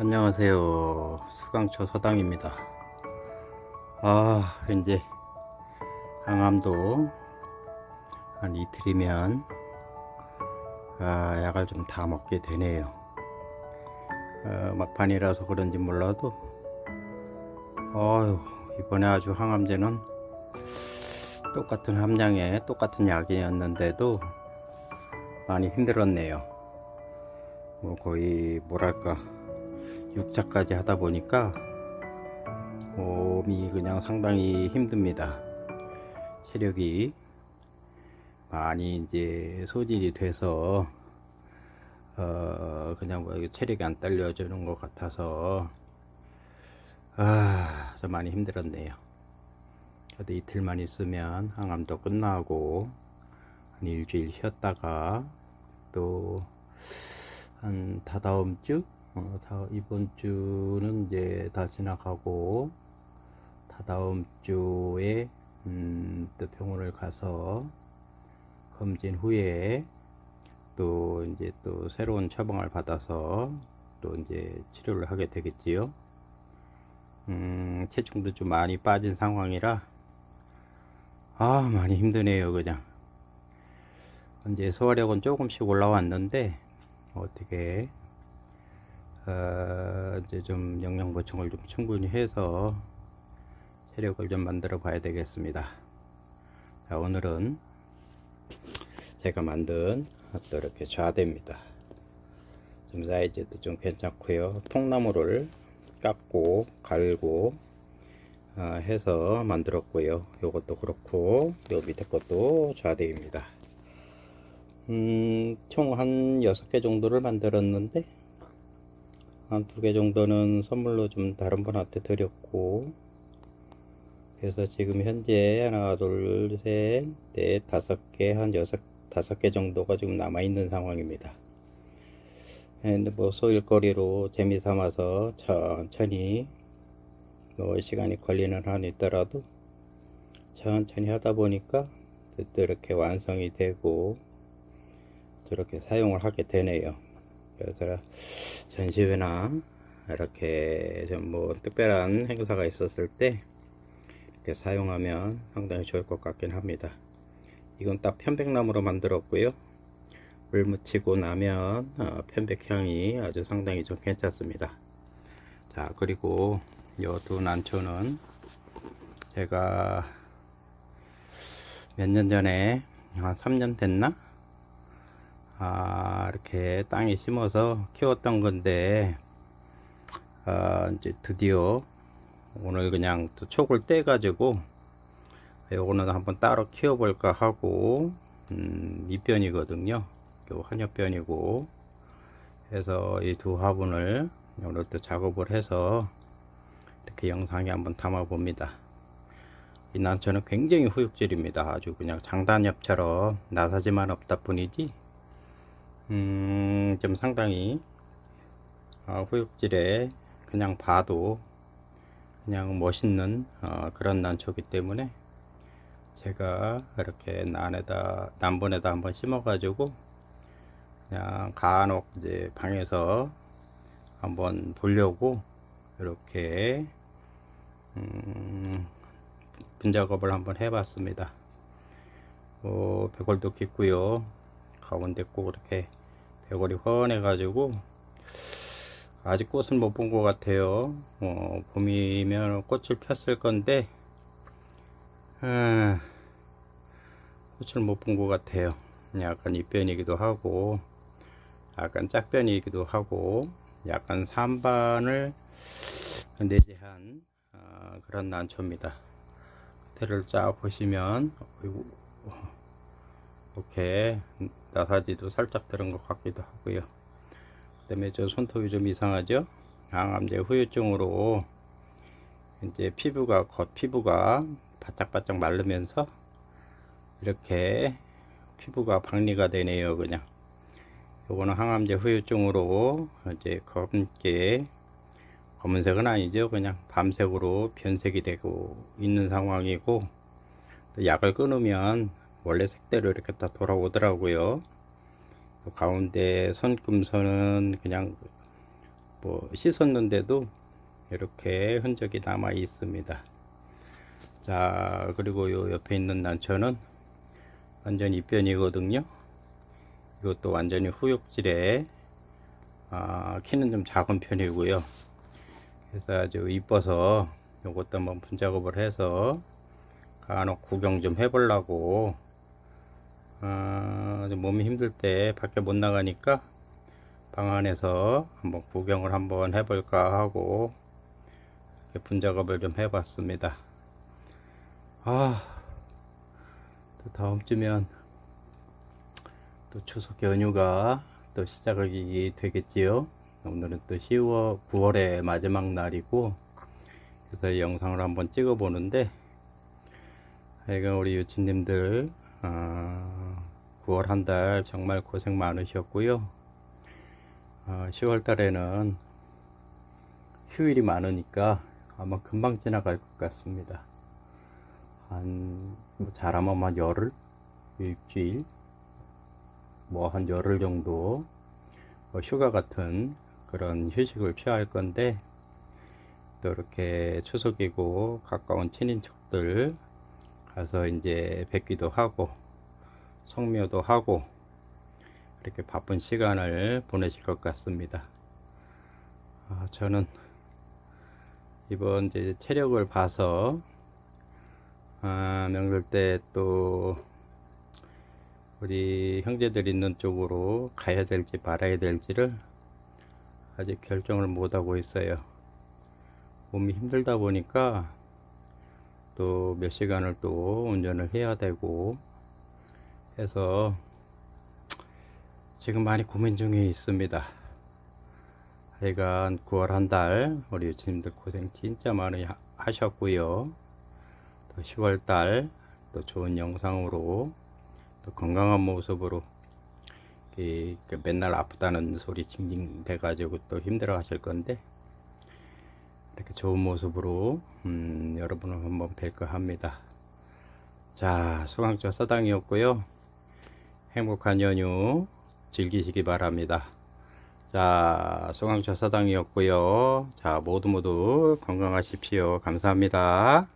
안녕하세요. 수강초 서당입니다. 아, 이제 항암도 한 이틀이면 아, 약을 좀 다 먹게 되네요. 어, 막판이라서 그런지 몰라도 어휴, 이번에 아주 항암제는 똑같은 함량의 똑같은 약이었는데도 많이 힘들었네요. 뭐 거의 뭐랄까 6차까지 하다 보니까 몸이 그냥 상당히 힘듭니다. 체력이 많이 이제 소진이 돼서 어 그냥 뭐 체력이 안 딸려주는 것 같아서 아 좀 많이 힘들었네요. 그래도 이틀만 있으면 항암도 끝나고 한 일주일 쉬었다가 또 한 다다음 주 어, 다, 이번 주는 이제 다 지나가고 다 다음 주에 음, 또 병원을 가서 검진 후에 또 이제 또 새로운 처방을 받아서 또 이제 치료를 하게 되겠지요. 음, 체중도 좀 많이 빠진 상황이라 아 많이 힘드네요 그냥 이제 소화력은 조금씩 올라왔는데 어떻게 어, 이제 좀 영양 보충을 좀 충분히 해서 체력을 좀 만들어 봐야 되겠습니다. 자, 오늘은 제가 만든 또 이렇게 좌대입니다. 좀 사이즈도 좀 괜찮고요. 통나무를 깎고 갈고 어, 해서 만들었고요. 요것도 그렇고 요 밑에 것도 좌대입니다. 음, 총 한 6개 정도를 만들었는데 한 두 개 정도는 선물로 좀 다른 분한테 드렸고 그래서 지금 현재 하나 둘셋넷 다섯 개 한 여섯 다섯 개 정도가 지금 남아 있는 상황입니다. 뭐 소일거리로 재미 삼아서 천천히 뭐 시간이 걸리는 한이 있더라도 천천히 하다 보니까 또 이렇게 완성이 되고 저렇게 사용을 하게 되네요. 그래서 전시회나 이렇게 좀뭐 특별한 행사가 있었을 때 이렇게 사용하면 상당히 좋을 것 같긴 합니다. 이건 딱 편백나무로 만들었고요. 물 묻히고 나면 어, 편백향이 아주 상당히 좀 괜찮습니다. 자 그리고 이두 난초는 제가 몇 년 전에 한 3년 됐나? 아, 이렇게 땅에 심어서 키웠던 건데, 아, 이제 드디어 오늘 그냥 또 촉을 떼 가지고, 요거는 한번 따로 키워 볼까 하고, 음, 입변이거든요. 요 한엽변이고, 해서 이 두 화분을 오늘 또 작업을 해서 이렇게 영상에 한번 담아 봅니다. 이 난초는 굉장히 후육질입니다. 아주 그냥 장단엽처럼 나사지만 없다 뿐이지, 음, 좀 상당히 어, 후육질에 그냥 봐도 그냥 멋있는 어, 그런 난초기 때문에 제가 이렇게 난에다 난본에다 한번 심어 가지고 그냥 간혹 이제 방에서 한번 보려고 이렇게 음, 분작업을 한번 해봤습니다. 어, 백골도 깊고요. 가운데 꼭 이렇게 배골이 훤해 가지고 아직 꽃은 못 본 것 같아요. 어, 봄이면 꽃을 폈을 건데 아, 꽃을 못 본 것 같아요. 약간 입변이기도 하고 약간 짝변이기도 하고 약간 산반을 내재한 어, 그런 난초입니다. 테를 쫙 보시면 어이구, 이렇게 나사지도 살짝 들은 것 같기도 하고요. 그 다음에 저 손톱이 좀 이상하죠? 항암제 후유증으로 이제 피부가 겉 피부가 바짝바짝 마르면서 이렇게 피부가 박리가 되네요 그냥 요거는 항암제 후유증으로 이제 검게 검은색은 아니죠 그냥 밤색으로 변색이 되고 있는 상황이고 약을 끊으면 원래 색대로 이렇게 다 돌아오더라고요. 가운데 손금선은 그냥 뭐 씻었는데도 이렇게 흔적이 남아 있습니다. 자, 그리고 요 옆에 있는 난초는 완전 입변이거든요. 이것도 완전히 후육질에 아, 키는 좀 작은 편이고요. 그래서 아주 이뻐서 요것도 한번 분작업을 해서 간혹 구경 좀 해보려고 아, 좀 몸이 힘들 때 밖에 못 나가니까 방 안에서 한번 구경을 한번 해볼까 하고 분작업을 좀 해봤습니다. 아, 또 다음 주면 또 추석 연휴가 또 시작이 되겠지요. 오늘은 또 10월, 9월의 마지막 날이고, 그래서 이 영상을 한번 찍어 보는데, 하여간 우리 유치님들, 아, 9월 한 달 정말 고생 많으셨고요. 아, 10월 달에는 휴일이 많으니까 아마 금방 지나갈 것 같습니다. 한, 뭐 잘하면 한 열흘? 일주일? 뭐 한 열흘 정도 뭐 휴가 같은 그런 휴식을 취할 건데 또 이렇게 추석이고 가까운 친인척들 가서 이제 뵙기도 하고 성묘도 하고 이렇게 바쁜 시간을 보내실 것 같습니다. 아, 저는 이번 이제 체력을 봐서 아, 명절 때 또 우리 형제들 있는 쪽으로 가야 될지 말아야 될지를 아직 결정을 못 하고 있어요. 몸이 힘들다 보니까 또 몇 시간을 또 운전을 해야 되고 해서 지금 많이 고민 중에 있습니다. 하여간 9월 한 달 우리 유치님들 고생 진짜 많이 하- 하셨고요. 또 10월 달 또 좋은 영상으로 또 건강한 모습으로 이, 그 맨날 아프다는 소리 징징 대가지고 또 힘들어 하실 건데 이렇게 좋은 모습으로 음, 여러분을 한번 뵐까 합니다. 자, 수강조 서당이었고요. 행복한 연휴 즐기시기 바랍니다. 자, 수강조 서당이었고요. 자, 모두 모두 건강하십시오. 감사합니다.